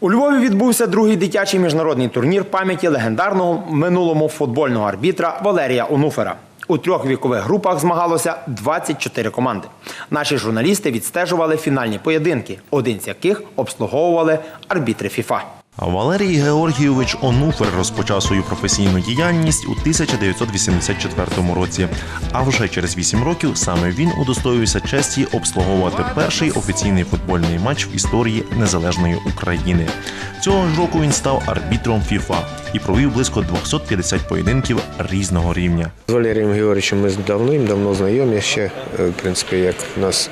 У Львові відбувся другий дитячий міжнародний турнір пам'яті легендарного минулому футбольного арбітра Валерія Онуфера. У трьох вікових групах змагалося 24 команди. Наші журналісти відстежували фінальні поєдинки, один з яких обслуговували арбітри ФІФА. Валерій Георгійович Онуфер розпочав свою професійну діяльність у 1984 році. А вже через 8 років саме він удостоївся честі обслуговувати перший офіційний футбольний матч в історії незалежної України. Цього ж року він став арбітром ФІФА і провів близько 250 поєдинків різного рівня. З Валерієм Георгійовичем ми давним-давно знайомі ще. Е, В принципі, як у нас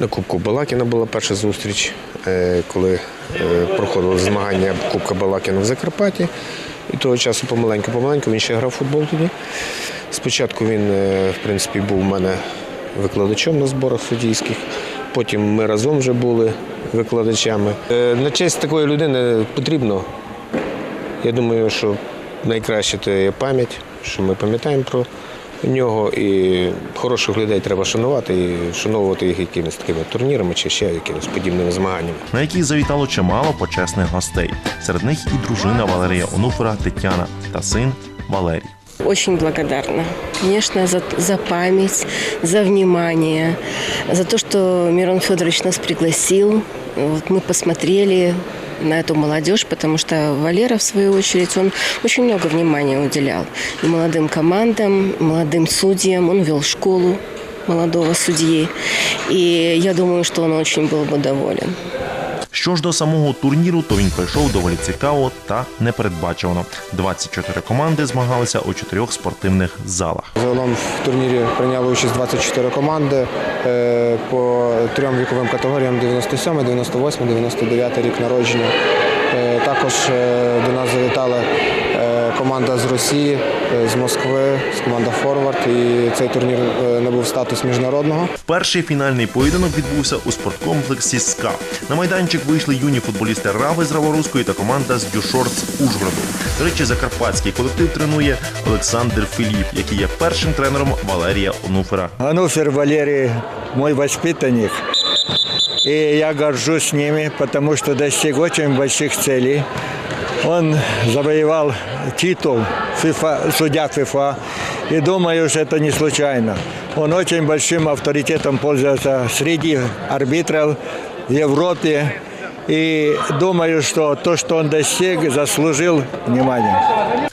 на Кубку Балакіна була перша зустріч, е, коли проходили змагання Кубка Балакіна в Закарпатті. І того часу помаленьку-помаленьку він ще грав футбол тоді. Спочатку він, е, в принципі, був у мене викладачем на зборах суддійських. Потім ми разом вже були викладачами. Е, На честь такої людини потрібно я думаю, що найкраще це пам'ять, що ми пам'ятаємо про нього. І хороших людей треба шанувати і вшановувати їх якимись такими турнірами чи ще якимись подібними змаганнями. на який завітало чимало почесних гостей. Серед них і дружина Валерія Онуфера Тетяна та син Валерій. Очень благодарна. Конечно, за, за память, за внимание, за то, что Мирон Федорович нас пригласил. Вот мы посмотрели на эту молодежь, потому что Валера, в свою очередь, он очень много внимания уделял и молодым командам, и молодым судьям. Он вел школу молодого судьи. И я думаю, что он очень был бы доволен. Що ж до самого турніру, то він пройшов доволі цікаво та непередбачувано. 24 команди змагалися у чотирьох спортивних залах. Загалом в турнірі прийняли участь 24 команди е, по трьом віковим категоріям 97, 98, 99 рік народження. Е, Також е, до нас завітала е, команда з Росії, е, з Москви, з команда Форвард. І цей турнір е, набув статус міжнародного. Перший фінальний поєдинок відбувся у спорткомплексі СКА. На майданчик вийшли юні футболісти Рави з Раворуської та команда з Дюшорт з Ужгороду. До речі, закарпатський колектив тренує Олександр Філіп, який є першим тренером Валерія Онуфера. Ануфер Валерий мой воспитанник. И я горжусь ними, потому что достиг очень больших целей. Он завоевал титул ФИФА, судья ФИФА. И думаю, что это не случайно. Он очень большим авторитетом пользуется среди арбитров в Европе. И думаю, что то, что он достиг, заслужил внимания.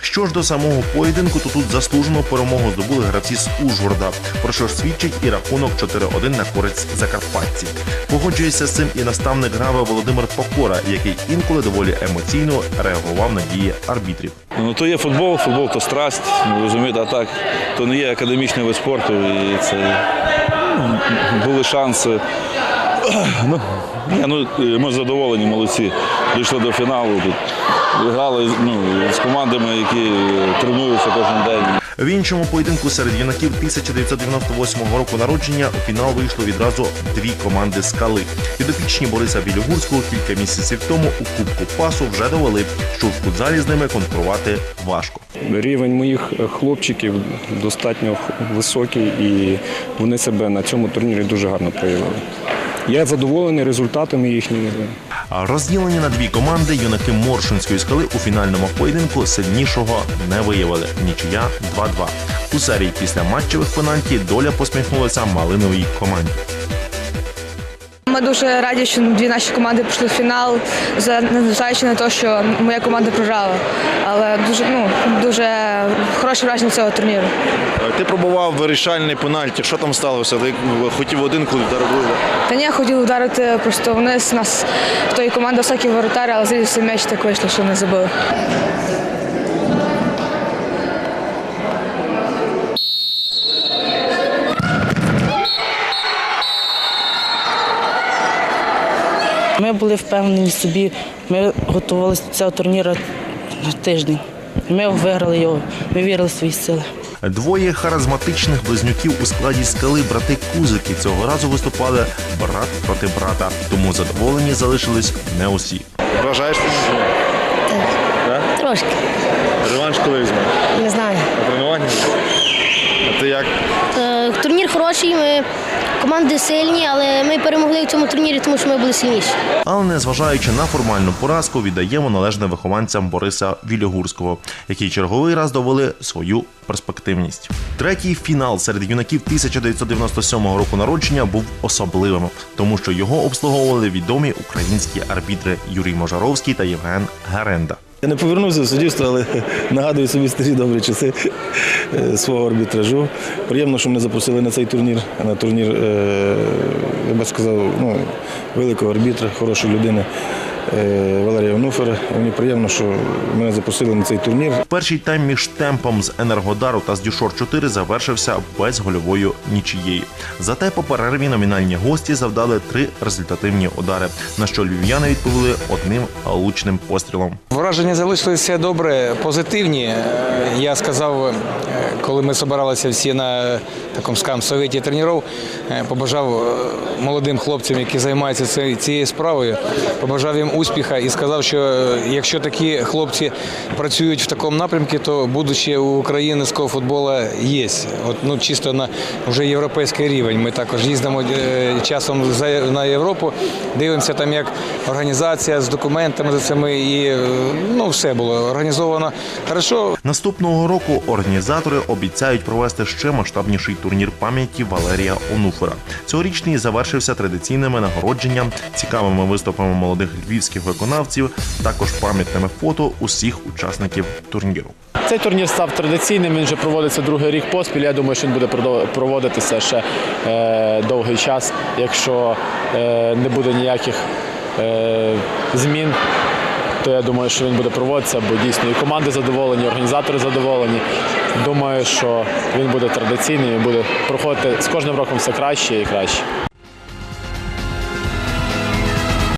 Що ж до самого поєдинку, то тут заслужену перемогу здобули гравці з Ужгорода, про що ж свідчить і рахунок 4-1 на користь закарпатців. Погоджується з цим і наставник грави Володимир Покора, який інколи доволі емоційно реагував на дії арбітрів. Ну, то є футбол, футбол то страсть, ну, розумієте, а так, то не є академічний вид спорту. І це ну, були шанси. Ну, ні, ну, ми задоволені, молодці. Дійшли до фіналу. Тут грали ну, з командами, які тренуються кожен день. В іншому поєдинку серед юнаків 1998 року народження у фінал вийшло відразу дві команди скали. Підопічні Бориса Білогурського кілька місяців тому у Кубку Пасу вже довели, що в футзалі з ними конкурувати важко. Рівень моїх хлопчиків достатньо високий і вони себе на цьому турнірі дуже гарно проявили. Я задоволений результатами їхніми. гри. розділені на дві команди юнаки Моршинської скали у фінальному поєдинку сильнішого не виявили. Нічия 2-2. У серії після матчевих пенальті доля посміхнулася малиновій команді. Ми дуже раді, що дві наші команди пішли в фінал, незважаючи на те, що моя команда програла. Але дуже ну дуже хороше враження цього турніру. Ти пробував вирішальний пенальті. Що там сталося? Ти хотів один клуб другий. Та ні, я хотів ударити просто вниз. Нас в тої команди високі воротари, але звідси м'яч так вийшло, що не забили. Ми були впевнені собі, ми готувалися до цього турніру тиждень. Ми виграли його, ми вірили в свої сили. Двоє харизматичних близнюків у складі скали брати Кузики цього разу виступали брат проти брата, тому задоволені залишились не усі. Вражаєшся? Трошки, Реванш коли візьмеш? не знаю. На тренування? А ти як? Турнір турнір хороший, ми команди сильні, але ми перемогли в цьому турнірі, тому що ми були сильніші. Але незважаючи на формальну поразку, віддаємо належне вихованцям Бориса Вілігурського, які черговий раз довели свою перспективність. Третій фінал серед юнаків 1997 року народження був особливим, тому що його обслуговували відомі українські арбітри Юрій Можаровський та Євген Геренда. Я не повернувся в суддівство, але нагадую собі старі добрі часи е, свого арбітражу. Приємно, що мене запросили на цей турнір, на турнір, е, я би сказав, ну, великого арбітра, хорошої людини е, Валерія Онуфера. Мені приємно, що мене запросили на цей турнір. Перший тайм між темпом з Енергодару та з Дюшор 4 завершився безгольовою нічією. Зате по перерві номінальні гості завдали три результативні удари, на що львів'яни відповіли одним лучним пострілом. Враження залишилися добре, позитивні. Е, Я сказав, е, коли ми збиралися всі на такому скажімо, совєті тренерів, е, побажав молодим хлопцям, які займаються цією справою, побажав їм успіха і сказав, що е, якщо такі хлопці працюють в такому напрямку, то будуще у українського футболу є. От, ну, чисто на вже європейський рівень. Ми також їздимо е, часом на Європу, дивимося там, як організація з документами за цими, і е, ну, все було організовано хорошо. Наступного року організатори обіцяють провести ще масштабніший турнір пам'яті Валерія Онуфера. Цьогорічний завершився традиційними нагородженням, цікавими виступами молодих львівських виконавців, також пам'ятними фото усіх учасників турніру. Цей турнір став традиційним. Він вже проводиться другий рік поспіль. Я думаю, що він буде проводитися ще е, довгий час, якщо е, не буде ніяких е, змін. То я думаю, що він буде проводитися, бо дійсно і команди задоволені, і організатори задоволені. Думаю, що він буде традиційний і буде проходити з кожним роком все краще і краще.